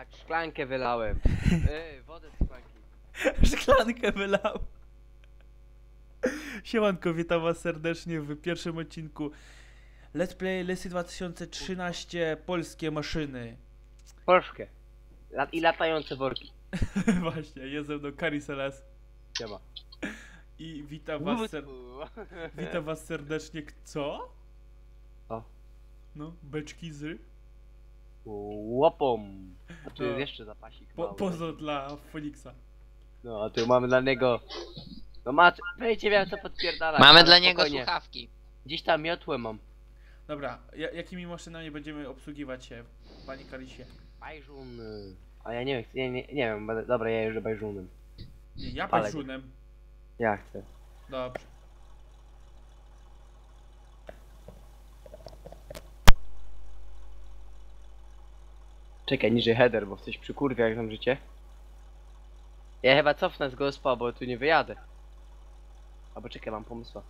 Tak, szklankę wylałem. Ej, wodę z szklanki. Szklankę wylał. Siemanko, witam was serdecznie w pierwszym odcinku Let's Play Lesy 2013 Polskie Maszyny. Polskę. La I latające worki. Właśnie, jest ze mną Kariselas Siema. i witam was, ser witam was serdecznie. Co? O. No, beczki z. Łopom. A tu No. jest jeszcze zapasik Po, mały. pozo dla Foniksa. No, a tu mamy dla niego... No mat, wejdźcie wiem co podpierdalać. Mamy ale dla niego spokojnie. słuchawki. Gdzieś tam miotłę mam. Dobra, ja, jakimi maszynami będziemy obsługiwać się, panie Karisie? Bajżun. y, A ja nie wiem, nie, nie, nie wiem, będę- dobra, ja jeżdżę bajżunem. Nie, ja Ale- patrzunem. Ja chcę. Dobrze. Czekaj, niżej header, bo coś przykurwia jak tam życie. Ja chyba cofnę z gospa, bo tu nie wyjadę. Albo czekaj, mam pomysła.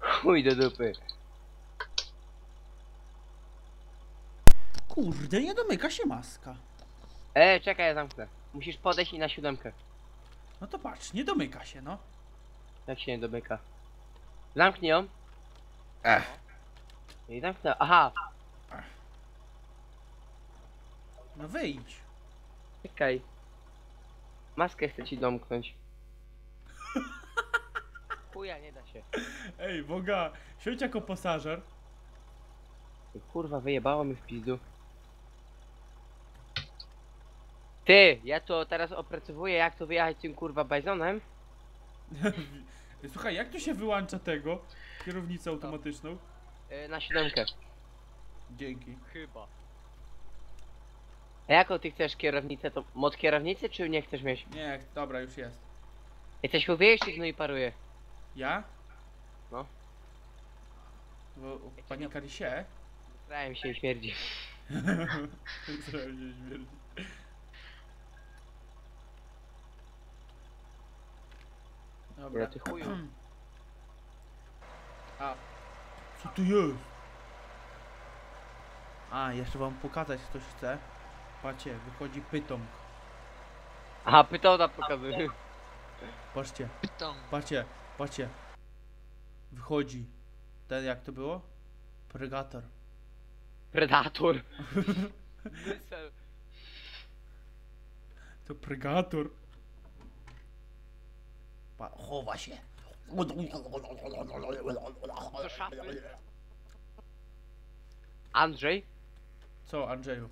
Chuj do dupy. Kurde, nie domyka się maska. E, czekaj, ja zamknę. Musisz podejść i na siódemkę. No to patrz, nie domyka się, no. Jak się nie domyka? Zamknij ją. Ech. I zamknę. Aha, No wyjdź. czekaj. Maskę chcę ci domknąć. Chuja, nie da się. Ej, Boga, siądź jako pasażer. Kurwa, wyjebało mi w pizdu. Ty, ja to teraz opracowuję jak to wyjechać tym kurwa bajzonem. Słuchaj, jak tu się wyłącza tego? Kierownicę automatyczną? e, na siódemkę. Dzięki. Chyba. A jaką ty chcesz kierownicę? To mod kierownicy czy nie chcesz mieć? Nie, dobra, już jest. Jesteś uwiejścig, no i paruje. Ja? No. Bo, panie Karisie? Zrałem się i śmierdzi. Zrobił się śmierdzi. Dobra. Ty chuju. A, co tu jest? A, jeszcze wam pokazać ktoś chce. Patrzcie, wychodzi pytomk. Aha, pytona pokazuje. Patrzcie, Pytą. patrzcie, patrzcie. Wychodzi. Ten jak to było? Predator. Predator. To Predator. Pa, chowa się. Do szafy. Andrzej, Co, Andrzeju?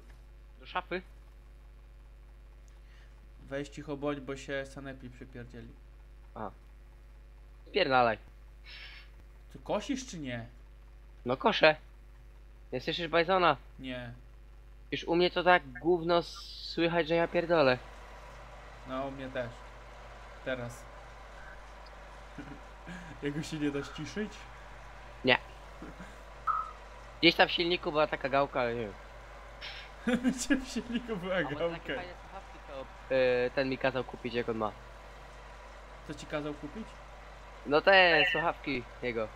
do szafy. Weź cicho bądź, bo się sanepi przypierdzieli. Pierdalaj. Ty kosisz czy nie? No kosze. Nie słyszysz bajzona? Nie. Już u mnie to tak gówno słychać, że ja pierdolę. No, u mnie też. Teraz. Jego się nie da ściszyć? Gdzieś tam w silniku była taka gałka, ale nie wiem. Gdzie w silniku była A może takie gałka? fajne słuchawki to yy, ten mi kazał kupić jak on ma. Co ci kazał kupić? No te słuchawki jego.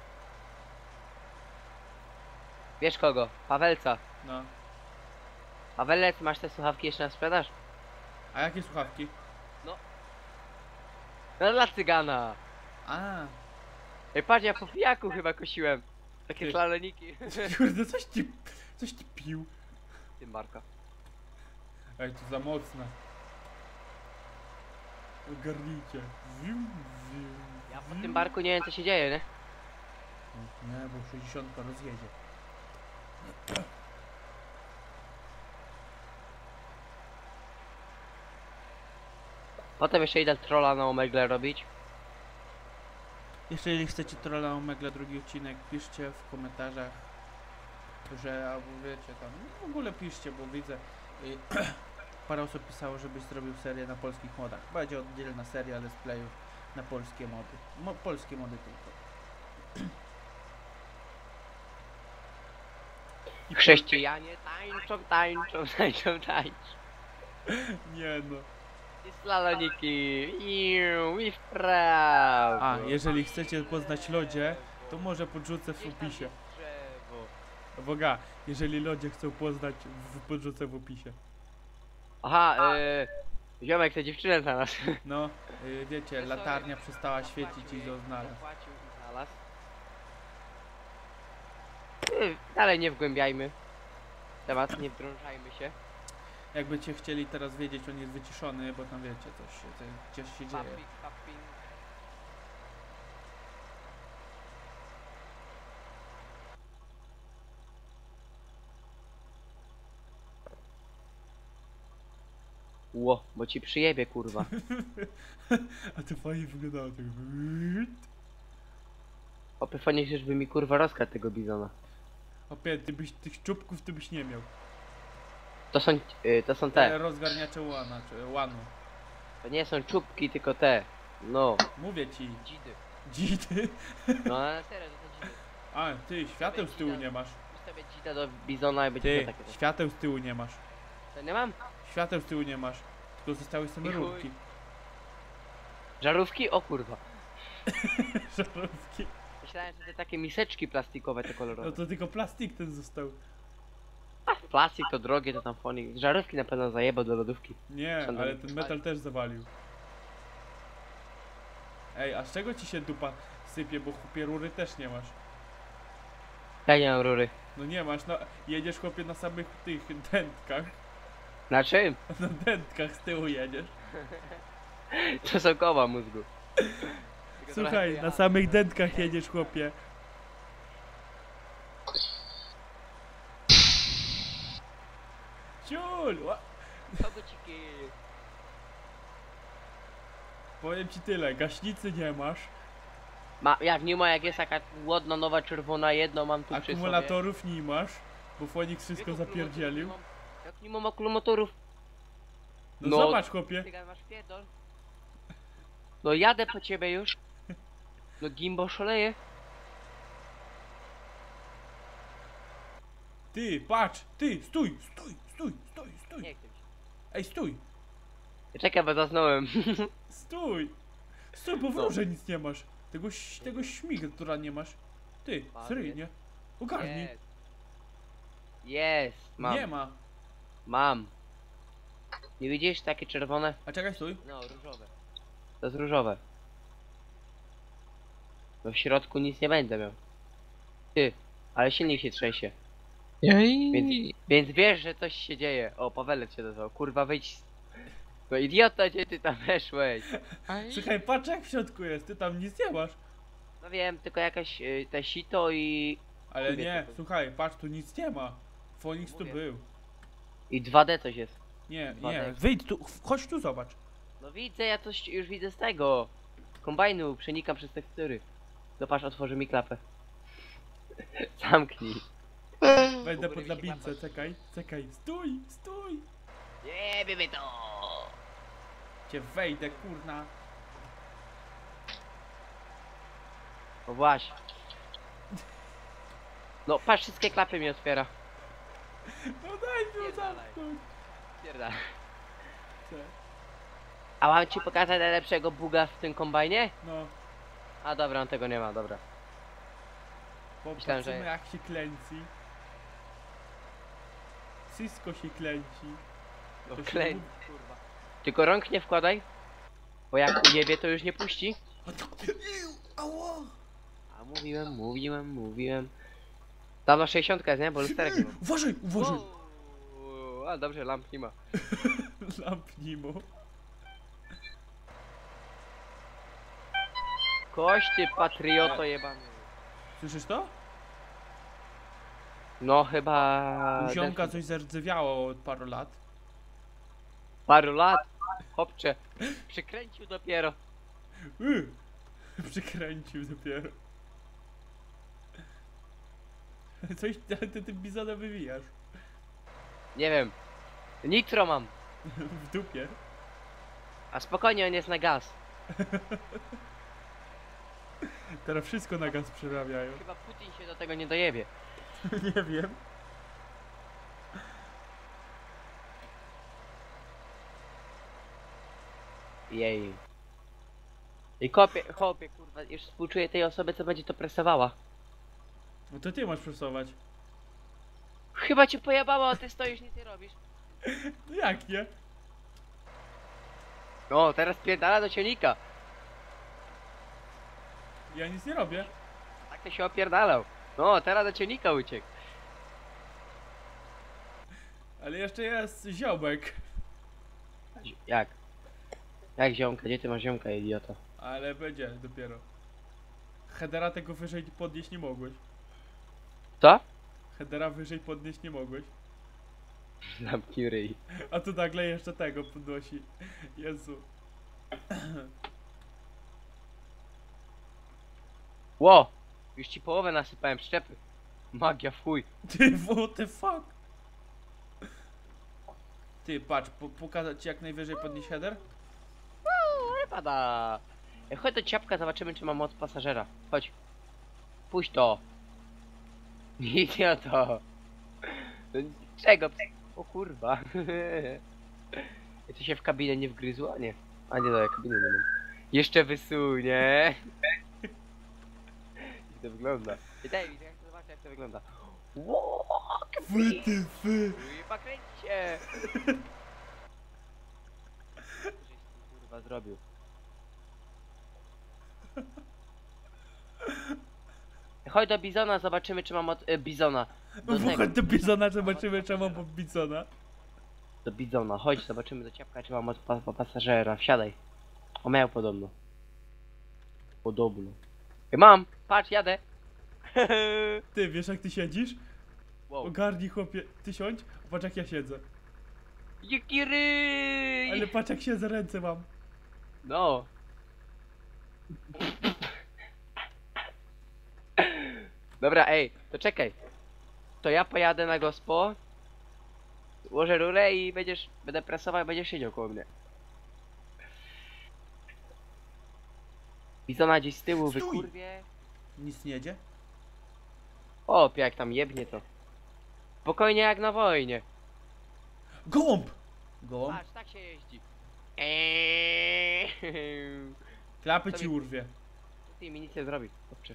Wiesz kogo? Pawelca. No. Pawelec, masz te słuchawki jeszcze na sprzedaż? A jakie słuchawki? No dla cygana. A, Ej, patrz, ja po pijaku chyba kosiłem. Takie Ty. slaloniki. kurde, coś ci, coś ci pił. Tym Marka. Ej, to za mocne. Ogarnijcie. Wium, wium, Ja po wium. tym barku nie wiem co się dzieje, nie? Nie, bo 60 rozjedzie. Potem jeszcze idę trolla na omegle robić. Jeszcze jeżeli chcecie trolla Omegle drugi odcinek, piszcie w komentarzach, że albo wiecie tam, no w ogóle piszcie, bo widzę, y, parę osób pisało, żebyś zrobił serię na polskich modach. Będzie oddzielna seria let's playów na polskie mody. Mo, polskie mody tylko. I Chrześcijanie tańczą, tańczą, tańczą, tańczą. Nie no. I slaloniki. Iu, I w prawo. A, jeżeli chcecie poznać lodzie, to może podrzucę w opisie. Drzewo. Boga, jeżeli ludzie chcą poznać, w, podrzucę w opisie. Aha, yy, ziomek chce dziewczynę nas. No, y, wiecie, latarnia przestała świecić i go znalazł. Zapłacił i znalazł. Yy, Dalej nie wgłębiajmy. Temat, nie wdrążajmy się. Jakbyście chcieli teraz wiedzieć, on jest wyciszony, bo tam wiecie, coś, się- coś, coś się dzieje. Ło, bo ci przyjebie kurwa. A to fajnie wyglądało tak. Opyfanie chcesz by mi kurwa rozkać tego bizona. Opie, ty byś tych czubków ty byś nie miał. To są, y, to są Te te. rozgarniacze łana, czy łanu. To nie są czubki, tylko te. No, Mówię ci, dzidy. dzidy. No ale serio, to są dzidy. A, ty, świateł z tyłu nie masz. Sobie dzida do bizona i będzie Ty, takie coś. świateł z tyłu nie masz. To nie mam? Świateł z tyłu nie masz. Tylko zostały same I chuj. rurki. Żarówki? O kurwa. Żarówki. Myślałem, że te takie miseczki plastikowe te kolorowe. No to tylko plastik ten został. A, plastik to drogie, to tam fonik. Żarówki na pewno zajebał do lodówki. Nie, Są ale ten metal też zawalił. Ej, a z czego ci się dupa sypie, bo chłopie rury też nie masz? Ja nie mam rury. No nie masz, no jedziesz chłopie na samych tych dętkach. Na czym? Na dętkach z tyłu jedziesz. To są koła mózgu. Tylko Słuchaj, na samych dętkach jedziesz chłopie. Ciul! ła- Koguciki. Powiem ci tyle, gaśnicy nie masz, Ma, jak nie ma, jak jest taka ładna, nowa, czerwona, jedno mam tu przy sobie. akumulatorów nie masz, bo Fonix wszystko zapierdzielił. nie mam? Jak nie mam akumulatorów, No, No. zobacz chłopie, ty masz pierdol. No jadę po ciebie już. No gimbo szaleje. ty, patrz, ty, stój, stój, stój, stój, stój. Nie chcę mi się. Ej, stój, Czekaj, bo zasnąłem. stój. Stój, bo w rurze nic nie masz. Tego, ś- tego śmiga, która nie masz. Ty, seryjnie. Ogarnij. Jest. Jest, mam. Nie ma. Mam. Nie widzisz takie czerwone? A czekaj, stój. No, różowe. To jest różowe. No w środku nic nie będę miał. Ty, ale silnik się trzęsie. Więc, więc wiesz, że coś się dzieje. O, Pawelet się dozwał. Kurwa, wyjdź. z- No idiota, gdzie ty tam weszłeś? Słuchaj, patrz jak w środku jest, ty tam nic nie masz. No wiem, tylko jakaś y, te sito i... Ale Mówię nie, tylko. słuchaj, patrz, tu nic nie ma. Fonix tu Mówię. był. I 2D coś jest. Nie, nie, wyjdź tu, chodź tu zobacz. No widzę, ja coś już widzę z tego. Z kombajnu, przenikam przez tekstury. Zobacz, otworzy mi klapę. Zamknij. Góry pod labince, czekaj, czekaj, stój, stój. Nie, wiemy to! Cię wejdę, kurna. No właśnie. No patrz, wszystkie klapy mi otwiera. No daj mi Pierdalaj. zamknąć. Pierdala. A mam ci pokazać najlepszego buga w tym kombajnie? No, A dobra, on tego nie ma, dobra. Myślałem, że- jak się klęci. Wszystko się klęci. No, To się mówi- kurwa. Tylko rąk nie wkładaj, bo jak ujebie to już nie puści. Ała! A mówiłem, mówiłem, mówiłem. Na 60 jest, nie? Bo lusterek nie mam. Uważaj, uważaj! Wow, A dobrze, lamp nie ma. Lampnij mu. Kości patrioto jebany. Słyszysz to? No chyba... U ziomka coś zardzewiało od paru lat. Paru lat. Chłopcze. Przykręcił dopiero. Yy, przykręcił dopiero. Coś ty, ty tym bizonem wywijasz. Nie wiem. Nitro mam. W dupie. A spokojnie, on jest na gaz. Teraz wszystko na gaz przerabiają. Chyba Putin się do tego nie dojebie. nie wiem. Jej. I kopię, chłopie, kurwa, już współczuję tej osoby, co będzie to presowała. No to ty masz przesuwać. Chyba cię pojebało, a ty stoisz, nic nie robisz. No jak nie? No, teraz pierdala do cielnika. Ja nic nie robię. Tak ty się opierdalał. No, teraz do cielnika uciekł. Ale jeszcze jest ziołek. Zi- Jak? Jak ziomka? Gdzie ty masz ziomka, idioto? Ale będzie dopiero. Hedera tego wyżej podnieść nie mogłeś. Co? Hedera wyżej podnieść nie mogłeś. Zamknij ryj. A tu nagle jeszcze tego podnosi. Jezu. Ło! Już ci połowę nasypałem szczepy. Magia w chuj. Ty, what the fuck? Ty, patrz, po, pokazać ci jak najwyżej podnieść header? Nie pada. Chodź do ciapka, zobaczymy czy ma moc pasażera. Chodź. Puść to. Idioto. No, Czego? O kurwa. To się w kabinę nie wgryzło? A nie. A nie, dobra, kabiny nie mam. Jeszcze wysunie. Jak to wygląda. I daj mi, jak to zobaczę jak to wygląda. Ło, Wy, ty, wy. Kręci się! Żeś ty, kurwa zrobił. Chodź do Bizona, zobaczymy czy mam od... E, Bizona. Do, No tego, chodź do Bizona, zobaczymy czemu mam Bizona. do Bizona, chodź, zobaczymy do ciapka czy mam od pa, pa, pasażera. Wsiadaj. O miał podobno. Podobno. Mam! Patrz, jadę! Ty, wiesz jak ty siedzisz? wow. Ogarnij chłopie, ty siądź, patrz jak ja siedzę. Jaki ryj! Ale patrz jak siedzę, ręce mam. No. Dobra, ej, to czekaj. To ja pojadę na gospo. Ułożę rurę i będziesz. Będę presował i będziesz siedział koło mnie. Bizona gdzieś z tyłu, Stój! wykurwie. Nic nie jedzie? O, jak tam jebnie to. Spokojnie jak na wojnie. Gołąb! Gołąb? Patrz, tak się jeździ. Eee. Klapy ci urwie. Ty mi nic nie zrobi. Dobrze.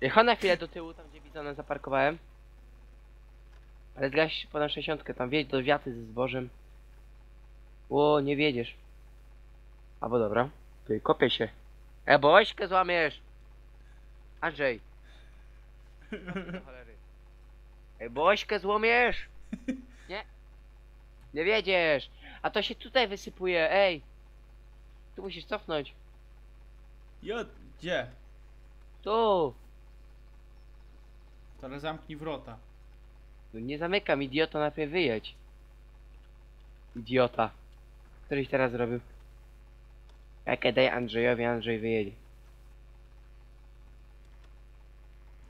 Jechał na chwilę do tyłu, tam gdzie Bizona zaparkowałem. Ale zgaś po na 60, tam wjedź do wiaty ze zbożem. Ło, nie wiedziesz. Albo dobra. Ty, kopię się. E, bo ośkę złamiesz! Andrzej. Do cholery. Ej, bo ośkę złomiesz! Nie. Nie wiedziesz! A to się tutaj wysypuje, ej! Tu musisz cofnąć. Jo, gdzie? Tu! Teraz zamknij wrota. No nie zamykam, idioto, najpierw wyjedź. Idiota. Któryś teraz zrobił? Jakie daj Andrzejowi, Andrzej wyjedzie.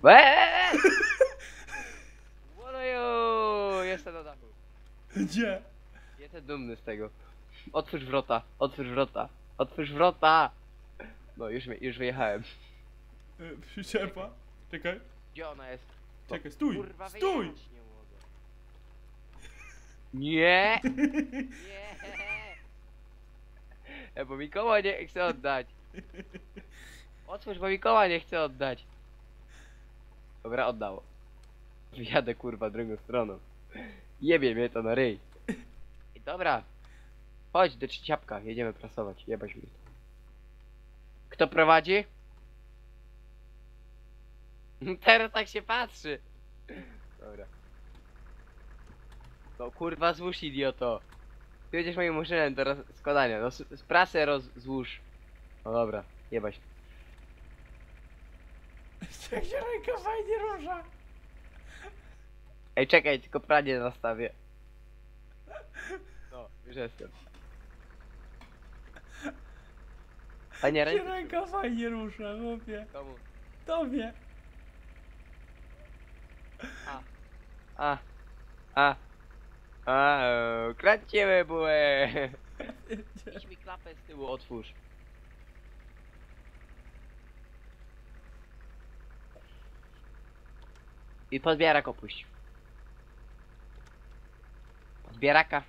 Eee! Woloju! Jestem na dachu. Gdzie? Jestem dumny z tego. Otwórz wrota, otwórz wrota, otwórz wrota! No, już, mi- już wyjechałem. Y, Przyczepa. Czekaj, Gdzie ona jest? czekaj, stój! Kurwa, Stój! wyjechać nie mogę. Nie! Nie! E, bo Mikoła nie chce oddać. Otwórz, bo Mikoła nie chce oddać. Dobra, oddało. Wyjadę kurwa drugą stroną. Jebie mnie to na ryj. I dobra. Chodź do trzciapka, jedziemy prasować. Jebać mi. Kto prowadzi? Teraz tak się patrzy. Dobra. No kurwa złóż idioto. Ty będziesz moim muszynem do składania. No z, prasę roz, złóż. No dobra, jebać. Jak się ręka fajnie rusza! Ej czekaj, tylko pranie nastawię. No, już jestem. Jak się ręce. ręka fajnie rusza, chłopie. Komu? Tobie. A. A. A. A. o, Kręcimy bułę. Idź mi klapę z tyłu otwórz. I podbierak opuść. Zbieraka.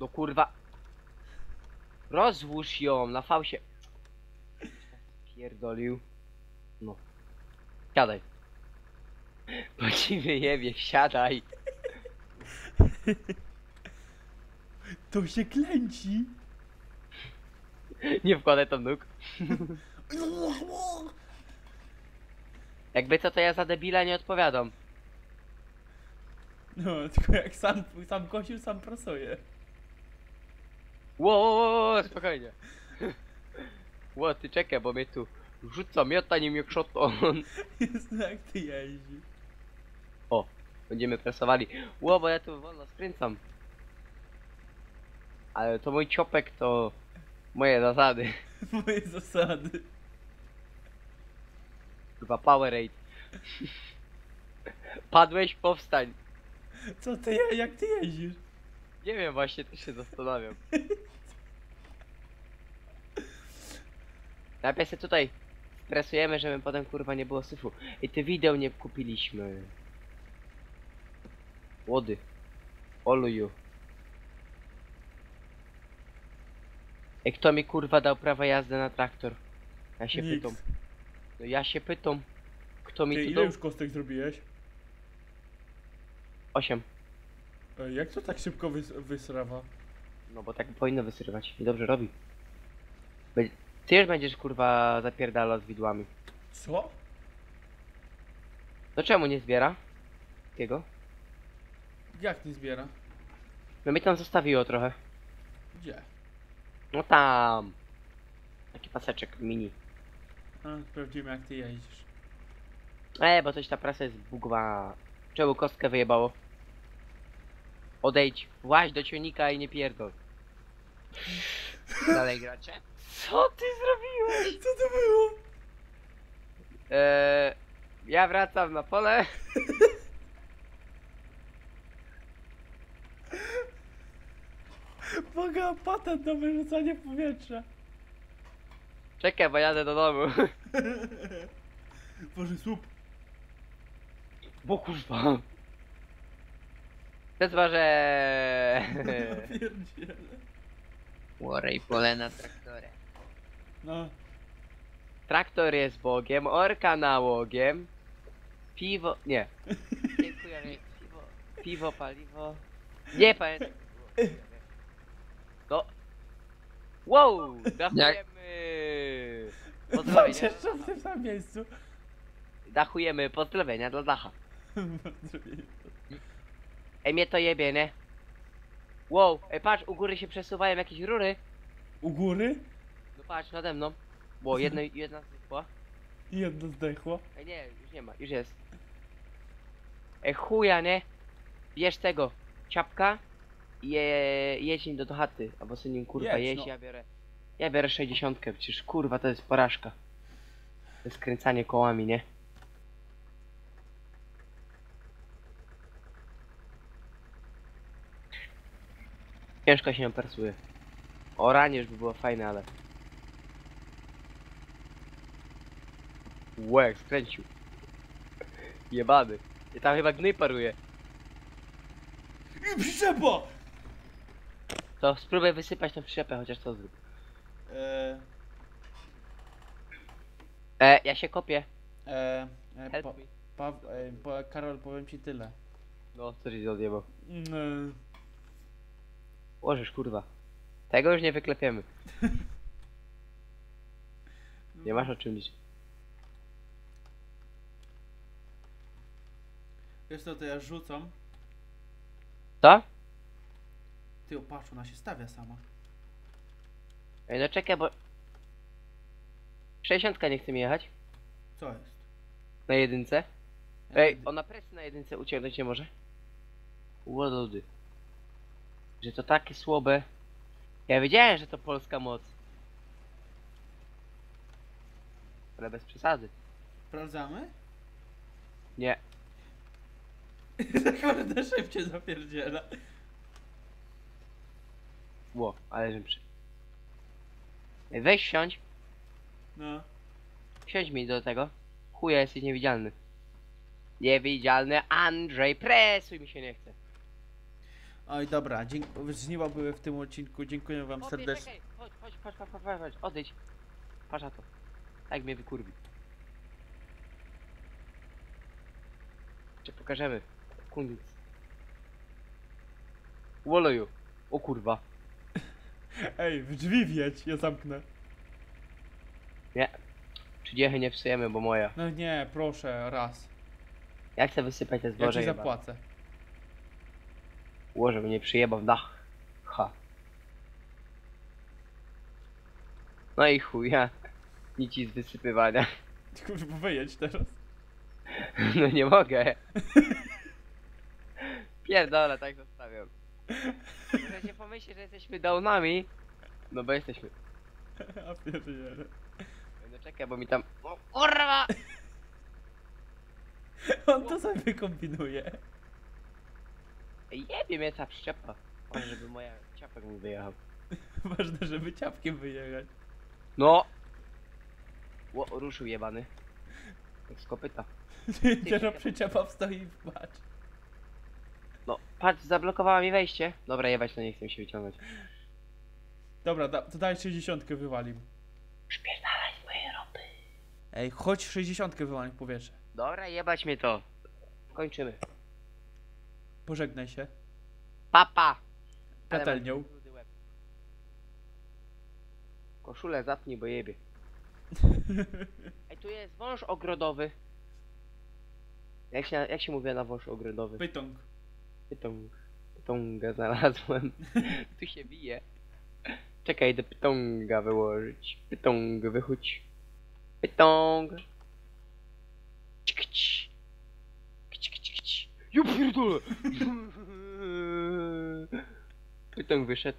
No kurwa. Rozłóż ją na fałsie. Pierdolił. No. Siadaj. Bo ci wyjebie, siadaj. To się klęci. Nie wkładaj tam nóg. Jakby co to ja za debila nie odpowiadam. No, tylko jak sam, sam kosił, sam prasuje. Ło, spokojnie. Ło, ty czekaj, bo mnie tu rzuca miota, nie mnie krzoton. Jest jak ty jeździ. Będziemy presowali. Ło, bo ja tu wolno skręcam. Ale to mój ciopek to moje zasady. Moje zasady. Chyba Powerade. Padłeś, powstań. Co ty, je- jak ty jeździsz? Nie wiem, właśnie też się zastanawiam. Najpierw się tutaj stresujemy, żeby potem kurwa nie było syfu. I ty wideo nie kupiliśmy. Łody. Oluju. Ej, kto mi kurwa dał prawo jazdy na traktor? Ja się Nikt. pytam. No ja się pytam. Kto mi Ty, tu ile dał? już kostek zrobiłeś? Osiem. E, Jak to tak szybko wys wysrawa? No bo tak powinno wysyrywać. I dobrze robi. Be- Ty już będziesz kurwa zapierdalał z widłami. Co? No czemu nie zbiera? Takiego? Jak nie zbiera? No mnie tam zostawiło trochę. Gdzie? No tam. Taki paseczek mini. A, sprawdzimy jak ty jeździsz. E, bo coś ta prasa jest bugowana. Czemu kostkę wyjebało? Odejdź, właź do ciągnika i nie pierdol. Dalej gracie? Co ty zrobiłeś? Co to było? Eee, ja wracam na pole. Boga, patent na wyrzucanie powietrza. Czekaj, bo jadę do domu. Boże, słup. Bo kurwa. To chyba, że... Pierdziele. I pole na traktorze. No, Traktor jest bogiem, orka nałogiem. Piwo... nie. Dziękuję. Piwo, piwo, paliwo... Nie pamiętam. No. Wow, dachujemy. Chodź Pozdrowienia. jeszcze w tym samym miejscu. Dachujemy, pozdrowienia dla Dacha. Ej, mnie to jebie, nie? Wow, ej, patrz, u góry się przesuwają jakieś rury. U góry No patrz, nade mną. Bo jedno, jedna znikła. i jedno zdechło. Ej, nie, już nie ma, już jest. Ej, chuja, nie? Bierz tego, ciapka je, jedź do, do chaty, albo sobie nim kurwa Jedź, jeźdź, no. ja biorę... Ja biorę 60, przecież kurwa to jest porażka. To jest kręcanie kołami, nie? Ciężko się nią persuje. Oranie już by było fajne, ale... Łek, skręcił. Jebany. I tam chyba gnój paruje. I przyczepa! To spróbuj wysypać tą przyczepę, chociaż to zrób. E, E, ja się kopię. e, e, Help pa, me. pa, e, pa, Karol, powiem ci tyle. No, co ci odjebał? Mm, Łożysz, kurwa. Tego już nie wyklepiemy. Nie masz o czym liczyć. Wiesz co, to ja rzucam. Co? Ty, o, patrz, ona się stawia sama. Ej, no czekaj, bo... 60 nie chce mi jechać. Co jest? Na jedynce. Ja Ej, ona presji na jedynce uciągnąć nie może. Łodody. Że to takie słabe. Ja wiedziałem, że to polska moc. Ale bez przesady. Sprawdzamy? Nie. Kurde, szybciej zapierdziela. Ło, ale żem przy... Ej, Weź siądź. No. Siądź mi do tego. Chuja, jesteś niewidzialny. Niewidzialny Andrzej, presuj mi się nie chce. Oj, dobra, dzięk... żniwa były w tym odcinku. Dziękuję wam Chłopie, serdecznie. czekaj, Chodź, chodź, chodź, chodź, chodź, chodź, chodź, odejdź. Patrz na to. Tak mnie wykurwi. Czy pokażemy? Kunic. Woloju. O kurwa. Ej, w drzwi wiedź, ja zamknę. Czy dziechy nie psujemy, bo moja. No nie, proszę, raz. Ja chcę wysypać te Ja zboże ci zapłacę. Łoże mnie przyjebał w dach. Ha. No i chuja. Nic z wysypywania. Kurwa, wyjedź teraz. No nie mogę. Pierdolę, tak zostawiam. Możecie pomyśleć, że jesteśmy downami. No bo jesteśmy. A pierdziele. No czekaj, bo mi tam... O kurwa! On to sobie kombinuje. Jebie mnie ta przyczepa. Może żeby moja ciapek mi wyjechał. Ważne, żeby ciapkiem wyjechać. No! Ło, ruszył jebany. Jak z kopyta. Teraz przyczepa stoi i patrz. No, patrz, zablokowała mi wejście. Dobra, jebać, to nie chcę się wyciągnąć. Dobra, da, to daj 60 wywalim. Przypierdalaj z mojej ropy. Ej, chodź 60 wywalim w powietrze. Dobra, jebać mnie to. Kończymy. Pożegnaj się. Papa! Patelnią. Koszulę zapnij, bo jebie. Ej, tu jest wąż ogrodowy. Jak się, jak się mówi na wąż ogrodowy? Pytąg. Pytąg. Pytąga znalazłem. tu się bije. Czekaj, do pytąga wyłożyć. Pytąg wychódź. Pytąg. Kć. Kć, kć, kć. Ja pierdolę! Pytąg wyszedł.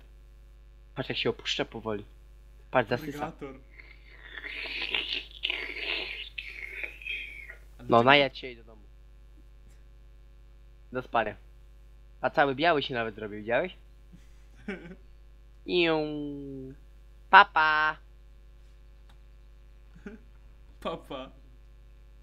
Patrz jak się opuszcza powoli. Patrz, zasysa. Alligator. No, najadź się i do domu. Do spania. A cały biały się nawet zrobił, widziałeś? Ią. Papa. Papa.